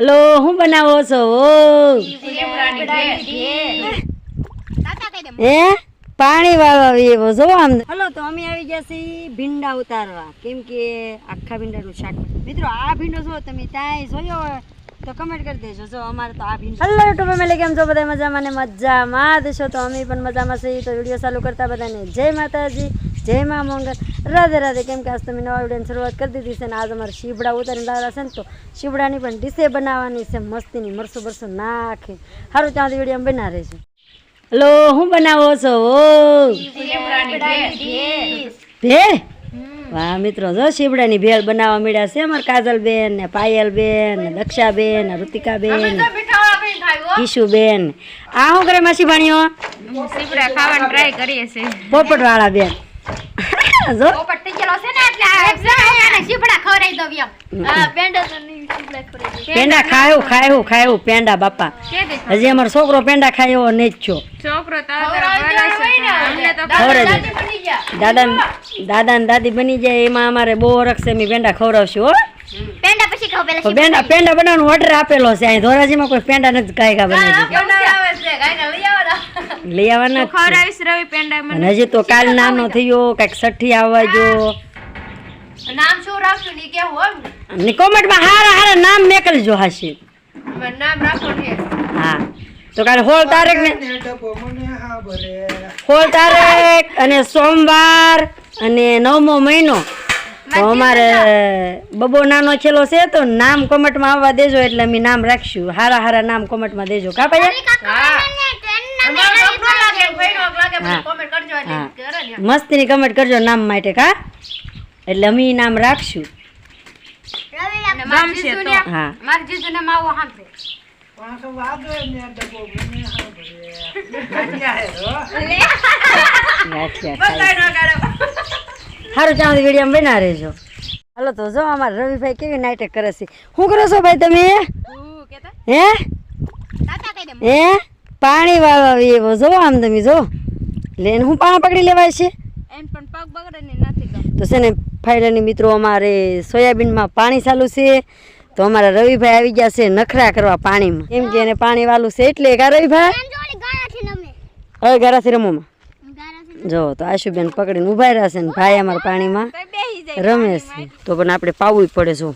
Hello હું બનાવો છો? હે? પાણી વાળવા એવો જો આમ. હલો તો અમે આવી ગયા છીએ ભીંડા ઉતારવા. કેમ કે આખા ભીંડાનું શાક. મિત્રો આ ભીંડો જો તમે ત્યાં જોયો હોય તો કમેન્ટ કરી દેજો. જો અમારે તો આ ભીંડો હલો યુટ્યુબ અમે કેમ છો? બધા મજામાં ને મજામાં દેશો તો અમે પણ મજામાં છીએ. તો વીડિયો ચાલુ કરતા બધાને જય માતાજી. જય મા મંગલ. રાધે રાધે કેમ કે આજ તમે નવા વિડીયોની શરૂઆત કરી દીધી છે ને આજ અમારે શીબડા ઉતારીને લાવેલા છે ને તો શીબડાની પણ ડીશે બનાવવાની છે મસ્તીની મરસું બરસું નાખી સારું ત્યાં વીડિયો બના રહેજો. હલો હું બનાવો છો? ભેળ. વાહ મિત્રો જો શીબડાની ભેળ બનાવવા મળ્યા છે અમારે કાજલબેન ને પાયલબેન ને દક્ષાબેન ને ઋતિકાબેન કિશુબેન. આ શું કરે માસી ભાણીઓ? સીપડા ખાવાનું ટ્રાય કરીએ છીએ. પોપટ વાળા બેન. જો. છે ને એટલે આ દો પેંડા તો નહીં સીપડા ખવડાવી દે. પેંડા ખાયું ખાયું ખાયું પેંડા બાપા. હજી અમારો છોકરો પેંડા ખાયો ને છો. છોકરો તારા અમને તો ખવડાવી દાદા દાદા ને દાદી બની જાય એમાં અમારે બહુ છે પેંડા ખવડાવશું હો. પેંડા પછી ખાવ પેલા પેંડા પેંડા બનાવવાનો ઓર્ડર આપેલો છે અહીં ધોરાજીમાં કોઈ પેંડા નથી ગાયકા બનાવી લઈ આવવાના. ખવડાવીશ રવિ પેંડા મને અને હજી તો કાલ નાનો થયો કાંઈક સઠ્ઠી આવવા જો નામ શું રાખશું ની કે હોય અને કોમેન્ટમાં હારા હારા નામ મેકલજો હાશી. નામ રાખો ને હા. તો કાલે હોળ તારીખ ને સોળ તારીખ અને સોમવાર અને નવમો મહિનો. તો અમારે બબો નાનો છેલ્લો છે તો નામ કોમેન્ટમાં આવવા દેજો એટલે અમે નામ રાખશું. હારા હારા નામ કોમેન્ટમાં દેજો. કા ભાઈ? હા હા મસ્તીની કમેન્ટ કરજો નામ માટે કા એટલે અમે નામ રાખશું. હા. સારું ત્યાં સુધી વીડિયો બના રહેજો. હાલો તો જો અમારા રવિભાઈ કેવી નાઇટે કરે છે. શું કરો છો ભાઈ તમે? હે હે? પાણી વાળવા એવો જો આમ તમે જો. લેન હું પાણી પકડી લેવાય છે? એમ પણ પગ બગડે ને નથી તો છે ને ફાઇલની મિત્રો અમારે સોયાબીનમાં પાણી ચાલુ છે. તો અમારા રવિભાઈ આવી ગયા છે નખરા કરવા પાણીમાં. એમ કે એને પાણી વાલું છે એટલે કા રવિભાઈ? હવે ઘરાથી રમોમાં. જો તો આશુબેન પકડીને ઊભા રહ્યા છે ને ભાઈ અમારા પાણીમાં. બેહી રમે છે. તો પણ આપણે પાવું પડે જો.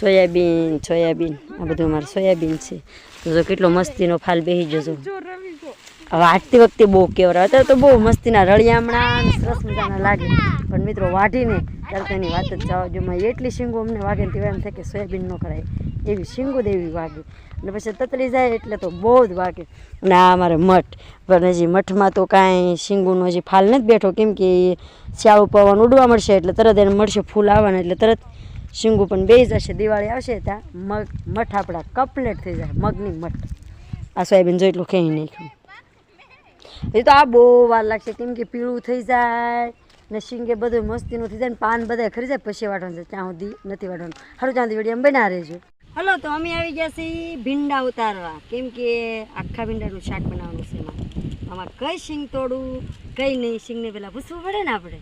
સોયાબીન સોયાબીન આ બધું અમારું સોયાબીન છે. તો જો કેટલો મસ્તીનો ફાલ બેસી જજો હવે વાટતી વખતે બહુ કેવરા. અત્યારે તો બહુ મસ્તીના રળિયામણા સરસ મજાના લાગે. પણ મિત્રો વાઢીને ત્યારે તો એની વાત જ જવા જો માં એટલી શીંગો અમને વાગે ને તેવા એમ થાય કે સોયાબીન ન કરાય. એવી શીંગો દેવી વાગે. અને પછી તતરી જાય એટલે તો બહુ જ વાગે. અને આ અમારે મઠ. પણ હજી મઠમાં તો કાંઈ શીંગોનો હજી ફાલ નથી બેઠો. કેમ કે શિયાળું પવન ઉડવા મળશે એટલે તરત એને મળશે ફૂલ આવવાના એટલે તરત શીંગું પણ બે જશે, દિવાળી આવશે ત્યાં. મગ, મઠ આપણા કપલેટ થઈ જાય, મગની મઠ. આ સોયાબીન જો એટલું ખેઈ નાખ્યું. એ તો આ બહુ વાર લાગશે, કેમ કે પીળું થઈ જાય ને શીંગે બધું મસ્તીનું થઈ જાય ને પાન બધા ખરી જાય, પછી વાટવાનું છે, ત્યાં સુધી નથી વાટવાનું. સારું ત્યાં સુધી એમ બના રહેજો. હલો, તો અમે આવી ગયા છીએ ભીંડા ઉતારવા. કેમ કે આખા ભીંડાનું શાક બનાવવાનું છે આમાં કઈ શીંગ તોડવું, કઈ નહીં, શીંગને પેલા પૂછવું પડે ને આપણે?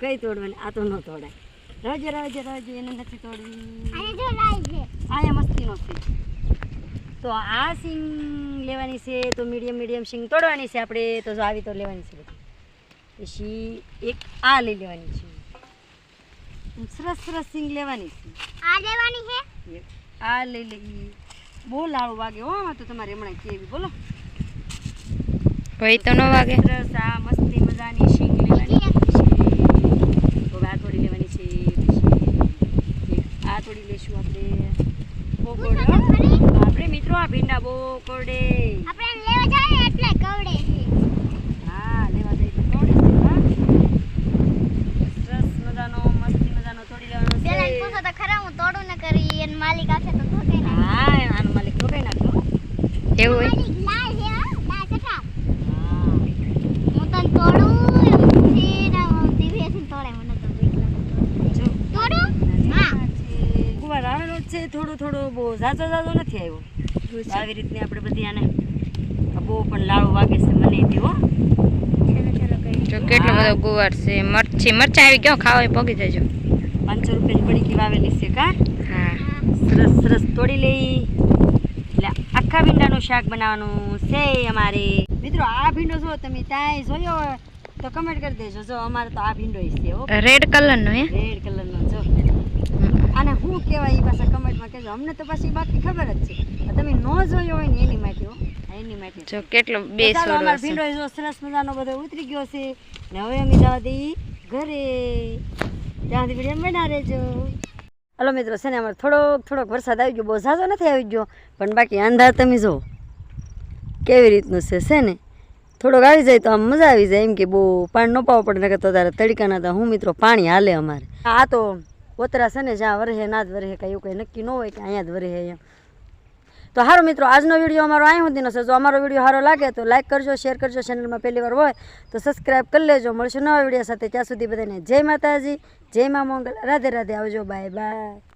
કઈ તોડવું આ તો ન તોડાય. રાજે રાજે રાજે એને નથી તોડવી. આયા મસ્તીનો છે. તો આ સિંગ લેવાની છે તો મીડિયમ મીડિયમ સિંગ તોડવાની છે આપણે. તો જો આવી તો લેવાની છે બધી. પછી એક આ લઈ લેવાની છે. સરસ સરસ સિંગ લેવાની છે. આ લેવાની છે? આ લઈ લઈ બહુ લાળો વાગે હો તો તમારે હમણાં કેવી બોલો. ભાઈ તો ન વાગે. સરસ આ મસ્તી મજાની સિંગ લેવાની છે તો આ થોડી લેવાની છે પછી એક આ થોડી લેશું આપણે કોરડે હો. આપણે મિત્રો આ ભીંડા બહુ કોરડે હા લેવા જાય એટલે કોરડે છે. હા સરસ મજાનો મસ્તી મજાનો તોડી લેવાનો છે. હા આનો માલિક તો કઈ નાખો. એવું કુવાર આવેલો છે થોડો થોડો બહુ ઝાઝો ઝાઝો નથી આવ્યો. આવી રીતની આપણે બધી આને આ બહુ પણ લાળો વાગે છે મને તેવો હો. જો કેટલો બધો ગુવાર છે. મરચી મરચા આવી ગયો ખાવા પગી જજો. પાંચસો રૂપિયાની પડીકી વાવેલી છે કા? હા. સરસ સરસ. તોડી લઈ. એટલે આખા ભીંડાનું શાક બનાવવાનું છે અમારે. મિત્રો આ ભીંડો જો તમે ત્યાં જોયો હોય તો કમેન્ટ કરી દેજો. જો અમારે તો આ ભીંડો છે હો. રેડ કલર નો હે? રેડ કલરનો જો. આને શું કહેવાય એ પાછા કમેન્ટમાં કહેજો. અમને તો પાછી બાકી ખબર જ છે. તમે ન જોયો હોય ને એની માટે હો. એની માટે જો કેટલો બે અમારો ભીંડો જો સરસ મજાનો બધો ઉતરી ગયો છે. ને હવે અમે જવા દઈ ઘરે. ત્યાંથી વીડિયો બના રહેજો. હલો મિત્રો છે ને અમારે થોડોક થોડોક વરસાદ આવી ગયો. બહુ ઝાઝો નથી આવી ગયો. પણ બાકી અંધાર તમે જો કેવી રીતનું છે છે ને? થોડોક આવી જાય તો આમ મજા આવી જાય. એમ કે બહુ પાણી ન પાવો પડે નકર તો તારે તડકાના તો હું મિત્રો પાણી હાલે અમારે. આ તો ઓતરા છે ને, જ્યાં વરહે, ના જ વરહે, કાંઈ એવું કંઈ નક્કી ન હોય કે અહીંયા જ વરહે એમ. તો સારું મિત્રો, આજનો વીડિયો અમારો અહીં સુધીનો છે. જો અમારો વીડિયો સારો લાગે તો લાઈક કરજો, શેર કરજો. ચેનલમાં પહેલી વાર હોય તો સબસ્ક્રાઈબ કરી લેજો. મળશે નવા વીડિયો સાથે. ત્યાં સુધી બધાને જય માતાજી, જય મા મંગલ. રાધે રાધે. આવજો. Bye bye.